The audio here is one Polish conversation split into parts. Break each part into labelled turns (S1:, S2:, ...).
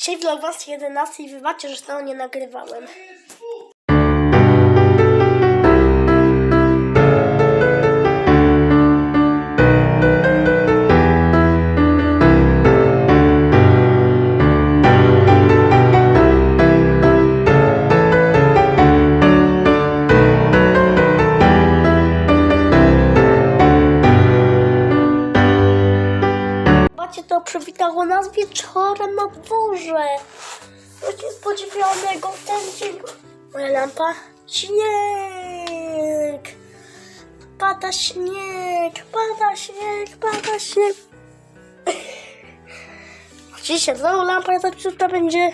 S1: Dzisiaj vlog was 11 i wybaczcie, że to nie nagrywałem. Nas wieczorem na dworze. Właśnie spodziewanego w ten dzień. Moja lampa. Śnieg. Pada śnieg, pada śnieg, pada śnieg. Oczywiście znowu lampa zepsuta będzie.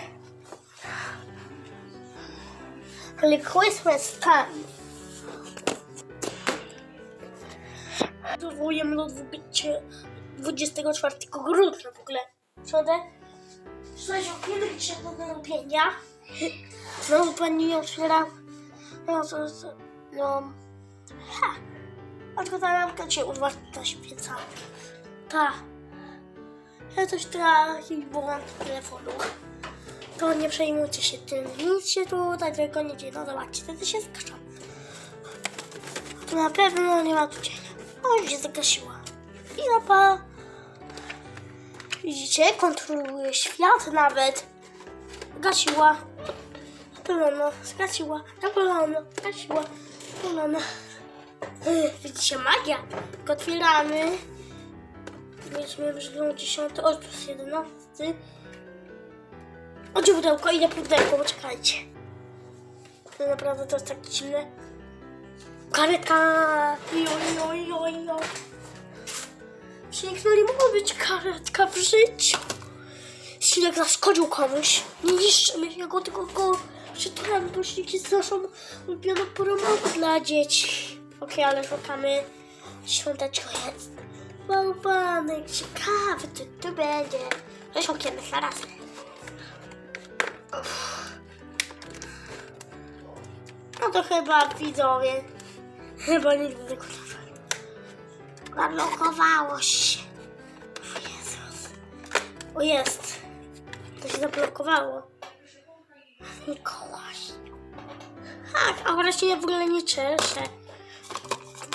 S1: Ale Christmas time. Zwołujemy do 20 24 grudnia w ogóle. Środę. Słuchajcie, okienek dzisiaj do robienia. Znowu pani otwiera. No, to, no. Ha. A tylko ta lampka dzisiaj uwarta świeca. Ta. Ja coś trafi błąd telefonu. To nie przejmujcie się tym. Nic się tutaj tylko nie dzieje. No zobaczcie, wtedy się zgaszam. To na pewno nie ma tu cienia. O, już się zagasiła. I lapa. Widzicie? Kontroluje świat nawet. Gasiła. Zapalono. Zgasiła. Zapalono. Gasiła. Zapalono. Ech, Widzicie? Magia. Otwieramy. Weźmy żywą 10. O, plus 11. O, pudełko. Idę pudełko. Poczekajcie. To naprawdę to jest tak dziwne. Karetka. Jo, jo, jo, jo. Śnieg no nie mogła być karetka w życiu. Śnieg zaszkodził komuś. Nie niszczymy jego, tylko go przytulamy, bo śnieg jest naszą ulubioną porą dla dzieci. Okej, ale szukamy świąteczko jest. Bałwanek, ciekawy, co tu będzie. Weź okiemy zaraz. No to chyba widzowie. Chyba nigdy tego nie Zablokowało się. O jest. To się zablokowało. Mikołaj. Tak, a wreszcie ja w ogóle nie cieszę.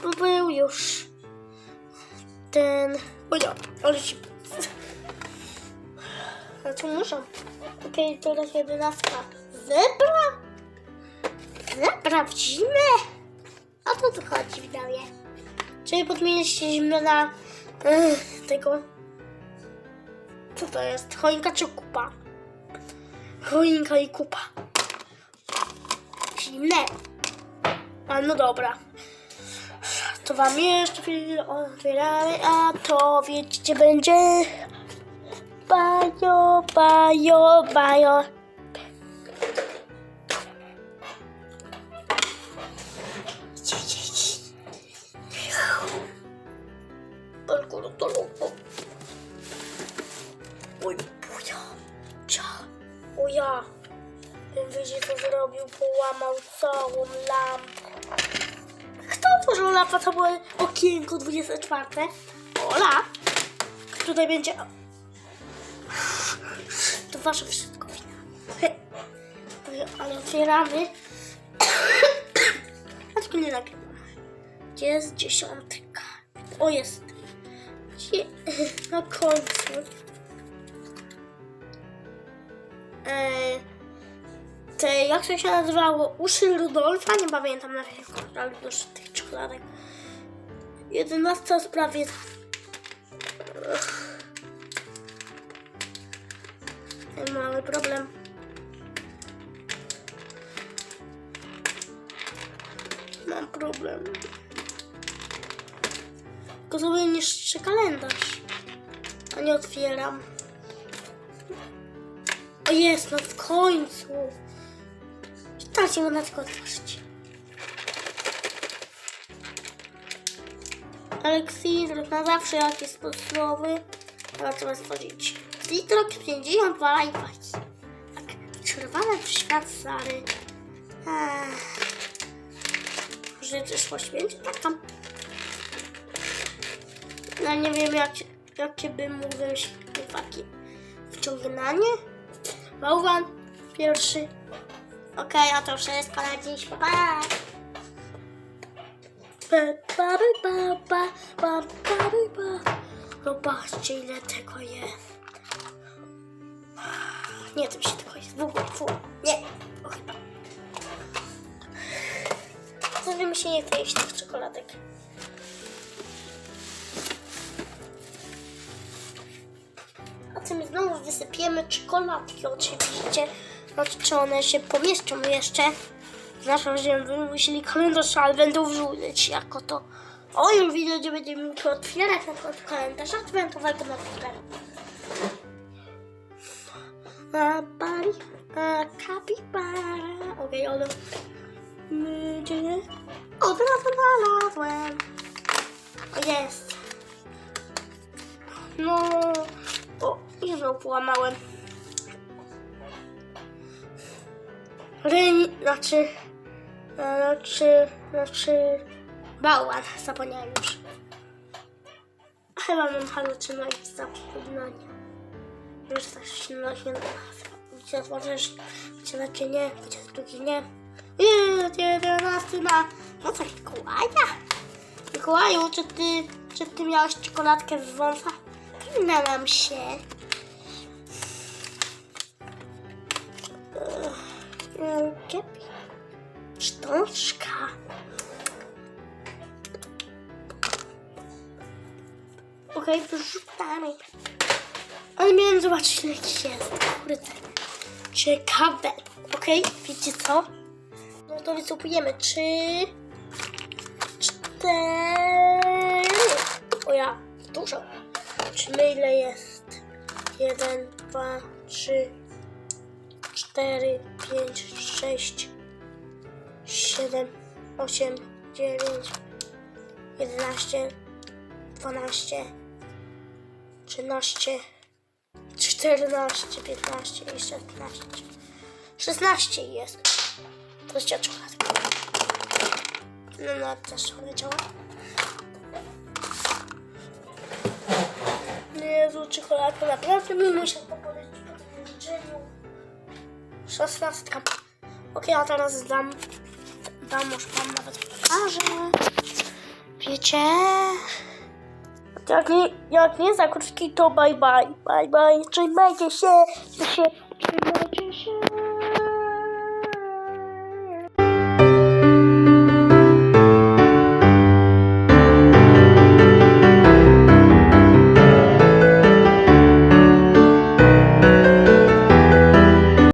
S1: Bo był już ten... O ja, ale się... Ale tu muszą. Okej, teraz jedenastka. Zebra? Zebra w zimę? O co tu chodzi, widzowie? Czyli podmieniliście zimno na ech, tego. Co to jest? Choinka czy kupa? Choinka i kupa. Zimne. A no dobra. To wam jeszcze chwilę otwieramy, a to wiecie będzie. Bajo, bajo, bajo. Tylko ja. Ten wyjdzie to zrobił, połamał całą lampę. Kto otworzył lampę, to było okienko 24? Ola. Tutaj będzie... To wasze wszystko wina. Ale otwieramy. A tylko nie nagrywam. Gdzie jest dziesiątka? O, jest. Na końcu. Te, jak to się nazywało? Uszy Rudolfa? Nie pamiętam na jaką, ale dużo tych czekoladek. Jedenasta sprawie. Mały problem. Mam problem. Tylko sobie niszczę kalendarz. A nie otwieram. Jest, no w końcu. Dajcie go na tylko otworzyć. Aleksandr na zawsze jakie sposoby. Teraz trzeba stworzyć. Litrok 52 i paki. Tak, czerwony w świat Sary. Też poświęcić? Tak tam. Ja nie wiem, jak, jakie by mówić takie wciągnanie. Bałwan pierwszy. Okej, a to wszystko na dziś. Pa, pa. Pa, pa, pa, pa, pa, pa. Zobaczcie ile tego jest. Nie, to mi się tego jest w ogóle. Fu. Nie. Chyba. Zawsze mi się nie chce jeść tych czekoladek. My znowu wysypiemy czekoladki oczywiście. Znaczy, czy one się pomieszczą jeszcze? Znaczy, że wymyślili kalendarz, ale będą wrzucać jako to. O, już widzę, że będziemy musieli otwierać na przykład kalendarz adwentowego na przykład. A bari, a kapibara. Okej. Będzie... Od razu znalazłem. O, Jest. No... I znowu połamałem. Ryn, znaczy... Znaczy... Znaczy... Bałwan, zapomniałem już. Chyba mam halucynacje zapomnienia. Już tak się nośnie Wiecie, możesz... Wiecie, znaczy nie, wiecie, drugi nie. Jest jedenasty na... No co, Mikołaja? Mikołaju, czy ty... Czy ty miałeś czekoladkę z wąsa? Przyznałam się. Kepi. Sztuczka. Okej, wyrzucamy. Ale miałem zobaczyć, ile jakiś jest. Kurde. Ciekawe. Okej, wiecie co? No to wycofujemy. Trzy... Cztery... O ja, dużo. Zobaczymy, ile jest. Jeden, dwa, trzy, cztery, pięć, sześć, siedem, osiem, dziewięć, jedenaście, dwanaście, trzynaście, czternaście, piętnaście, jeszcze piętnaście, szesnaście jest. To jest czekoladka. No, no, też leciała. Jezu, czekoladka naprawdę mi muszę Szesnastka. Okej, a teraz dam, dam, może wam nawet pokażę. Wiecie? Jak nie, jak nie za krótki, to bye bye, bye bye. Trzymajcie się, że się